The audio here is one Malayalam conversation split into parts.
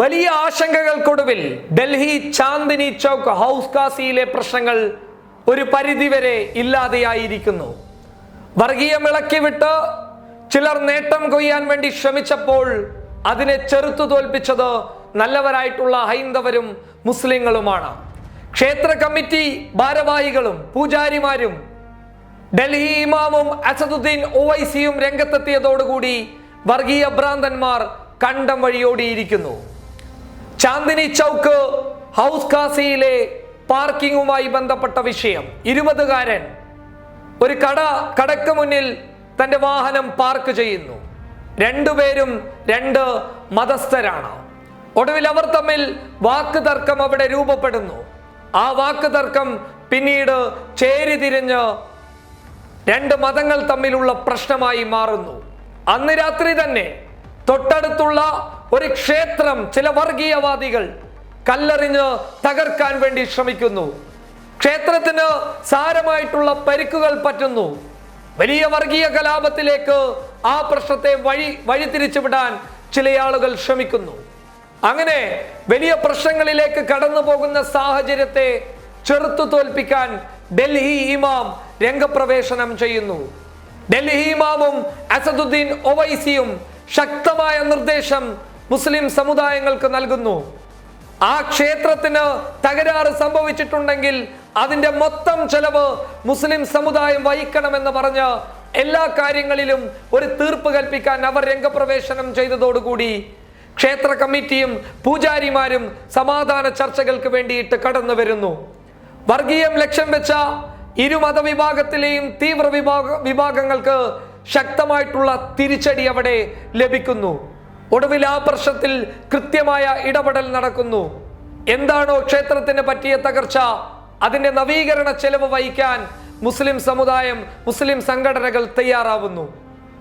വലിയ ആശങ്കകൾക്കൊടുവിൽ ഡൽഹി ചാന്ദിനി ചൗക്ക് ഹൗസ് കാസിയിലെ പ്രശ്നങ്ങൾ ഒരു പരിധിവരെ ഇല്ലാതെയായിരിക്കുന്നു. വർഗീയം ഇളക്കിവിട്ട് ചിലർ നേട്ടം കൊയ്യാൻ വേണ്ടി ശ്രമിച്ചപ്പോൾ അതിനെ ചെറുത്തു തോൽപ്പിച്ചത് നല്ലവരായിട്ടുള്ള ഹൈന്ദവരും മുസ്ലിങ്ങളുമാണ്. ക്ഷേത്ര കമ്മിറ്റി ഭാരവാഹികളും പൂജാരിമാരും ഡൽഹി ഇമാമും അസദുദ്ദീൻ ഒവൈസിയും രംഗത്തെത്തിയതോടുകൂടി വർഗീയ ഭ്രാന്തന്മാർ കണ്ടം വഴിയോടിയിരിക്കുന്നു. ചാന്ദിനി ചൗക്ക് ഹൗസ് കാസിയിലെ പാർക്കിങ്ങുമായി ബന്ധപ്പെട്ട വിഷയം. ഇരുപതുകാരൻ ഒരു കട കടക്ക് മുന്നിൽ തന്റെ വാഹനം പാർക്ക് ചെയ്യുന്നു. രണ്ടുപേരും രണ്ട് മതസ്ഥരാണ്. ഒടുവിൽ അവർ തമ്മിൽ വാക്ക് തർക്കം അവിടെ രൂപപ്പെടുന്നു. ആ വാക്ക് തർക്കം പിന്നീട് ചേരിതിരിഞ്ഞ് രണ്ട് മതങ്ങൾ തമ്മിലുള്ള പ്രശ്നമായി മാറുന്നു. അന്ന് രാത്രി തന്നെ തൊട്ടടുത്തുള്ള ഒരു ക്ഷേത്രം ചില വർഗീയവാദികൾ കല്ലെറിഞ്ഞ് തകർക്കാൻ വേണ്ടി ശ്രമിക്കുന്നു. ക്ഷേത്രത്തിന് സാരമായിട്ടുള്ള പരിക്കുകൾ പറ്റുന്നു. വലിയ വർഗീയ കലാപത്തിലേക്ക് ആ പ്രശ്നത്തെ വഴി വഴിതിരിച്ചു വിടാൻ ചില ആളുകൾ ശ്രമിക്കുന്നു. അങ്ങനെ വലിയ പ്രശ്നങ്ങളിലേക്ക് കടന്നു പോകുന്ന സാഹചര്യത്തെ ചെറുത്തു തോൽപ്പിക്കാൻ ഡൽഹി ഇമാം രംഗപ്രവേശനം ചെയ്യുന്നു. ഡൽഹി ഇമാമും അസദുദ്ദീൻ ഒവൈസിയും ശക്തമായ നിർദ്ദേശം മുസ്ലിം സമുദായങ്ങൾക്ക് നൽകുന്നു. ആ ക്ഷേത്രത്തിന് തകരാറ് സംഭവിച്ചിട്ടുണ്ടെങ്കിൽ അതിന്റെ മൊത്തം ചെലവ് മുസ്ലിം സമുദായം വഹിക്കണമെന്ന് പറഞ്ഞ് എല്ലാ കാര്യങ്ങളിലും ഒരു തീർപ്പ് കൽപ്പിക്കാൻ അവർ രംഗപ്രവേശനം ചെയ്തതോടുകൂടി ക്ഷേത്ര കമ്മിറ്റിയും പൂജാരിമാരും സമാധാന ചർച്ചകൾക്ക് വേണ്ടിയിട്ട് കടന്നു വരുന്നു. വർഗീയം ലക്ഷ്യം വെച്ച ഇരു മതവിഭാഗത്തിലെയും തീവ്ര വിഭാഗ വിഭാഗങ്ങൾക്ക് ശക്തമായിട്ടുള്ള തിരിച്ചടി അവിടെ ലഭിക്കുന്നു. ഒടുവിൽ ആ പ്രശ്നത്തിൽ കൃത്യമായ ഇടപെടൽ നടക്കുന്നു. എന്താണോ ക്ഷേത്രത്തിന് പറ്റിയ തകർച്ച അതിന്റെ നവീകരണ ചെലവ് വഹിക്കാൻ മുസ്ലിം സമുദായം മുസ്ലിം സംഘടനകൾ തയ്യാറാവുന്നു.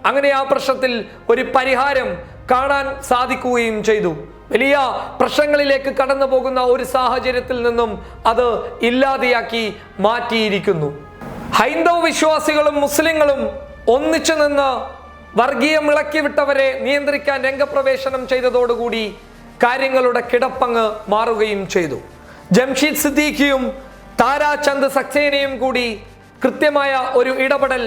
അങ്ങനെ ആ പ്രശ്നത്തിൽ ഒരു പരിഹാരം കാണാൻ സാധിക്കുകയും ചെയ്തു. വലിയ പ്രശ്നങ്ങളിലേക്ക് കടന്നു പോകുന്ന ഒരു സാഹചര്യത്തിൽ നിന്നും അത് ഇല്ലാതെയാക്കി മാറ്റിയിരിക്കുന്നു. ഹൈന്ദവ വിശ്വാസികളും മുസ്ലിങ്ങളും ഒന്നിച്ചു നിന്ന് വർഗീയം ഇളക്കിവിട്ടവരെ നിയന്ത്രിക്കാൻ രംഗപ്രവേശനം ചെയ്തതോടുകൂടി കാര്യങ്ങളുടെ കിടപ്പങ്ങ് മാറുകയും ചെയ്തു. ജംഷീദ് സിദ്ദീഖിയും താരാചന്ദ് സക്സേനയും കൂടി കൃത്യമായ ഒരു ഇടപെടൽ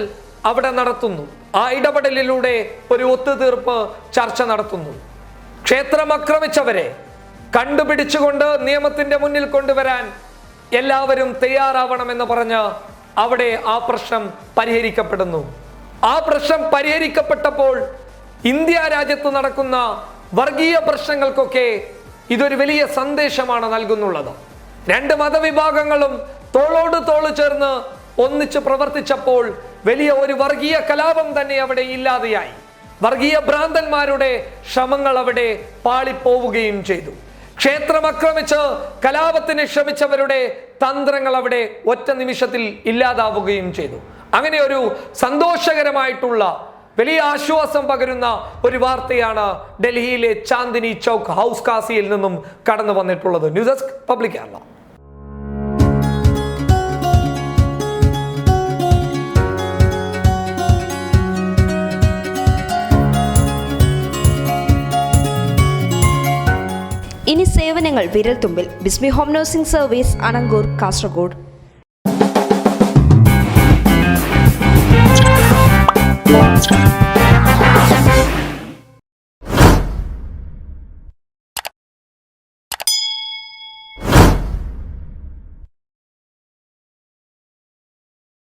അവിടെ നടത്തുന്നു. ആ ഇടപെടലിലൂടെ ഒരു ഒത്തുതീർപ്പ് ചർച്ച നടത്തുന്നു. ക്ഷേത്രം ആക്രമിച്ചവരെ കണ്ടുപിടിച്ചുകൊണ്ട് നിയമത്തിന്റെ മുന്നിൽ കൊണ്ടുവരാൻ എല്ലാവരും തയ്യാറാവണമെന്ന് പറഞ്ഞ് അവിടെ ആ പ്രശ്നം പരിഹരിക്കപ്പെടുന്നു. ആ പ്രശ്നം പരിഹരിക്കപ്പെട്ടപ്പോൾ ഇന്ത്യ രാജ്യത്ത് നടക്കുന്ന വർഗീയ പ്രശ്നങ്ങൾക്കൊക്കെ ഇതൊരു വലിയ സന്ദേശമാണ് നൽകുന്നുള്ളത്. രണ്ട് മതവിഭാഗങ്ങളും തോളോട് തോൾ ചേർന്ന് ഒന്നിച്ച് പ്രവർത്തിച്ചപ്പോൾ വലിയ ഒരു വർഗീയ കലാപം തന്നെ അവിടെ ഇല്ലാതെയായി. വർഗീയ ഭ്രാന്തന്മാരുടെ ശ്രമങ്ങൾ അവിടെ പാളിപ്പോവുകയും ചെയ്തു. ക്ഷേത്രം ആക്രമിച്ച് കലാപത്തിന് ശ്രമിച്ചവരുടെ തന്ത്രങ്ങൾ അവിടെ ഒറ്റ നിമിഷത്തിൽ ഇല്ലാതാവുകയും ചെയ്തു. അങ്ങനെ ഒരു സന്തോഷകരമായിട്ടുള്ള വലിയ ആശ്വാസം പകരുന്ന ഒരു വാർത്തയാണ് ഡൽഹിയിലെ ചാന്ദിനി ചൗക്ക് ഹൗസ് കാസിയിൽ നിന്നും കടന്നു വന്നിട്ടുള്ളത്. News desk public Kerala. ഇനി സേവനങ്ങൾ വിരൽത്തുമ്പിൽ. Bismi home nursing service Anangur Kasaragod.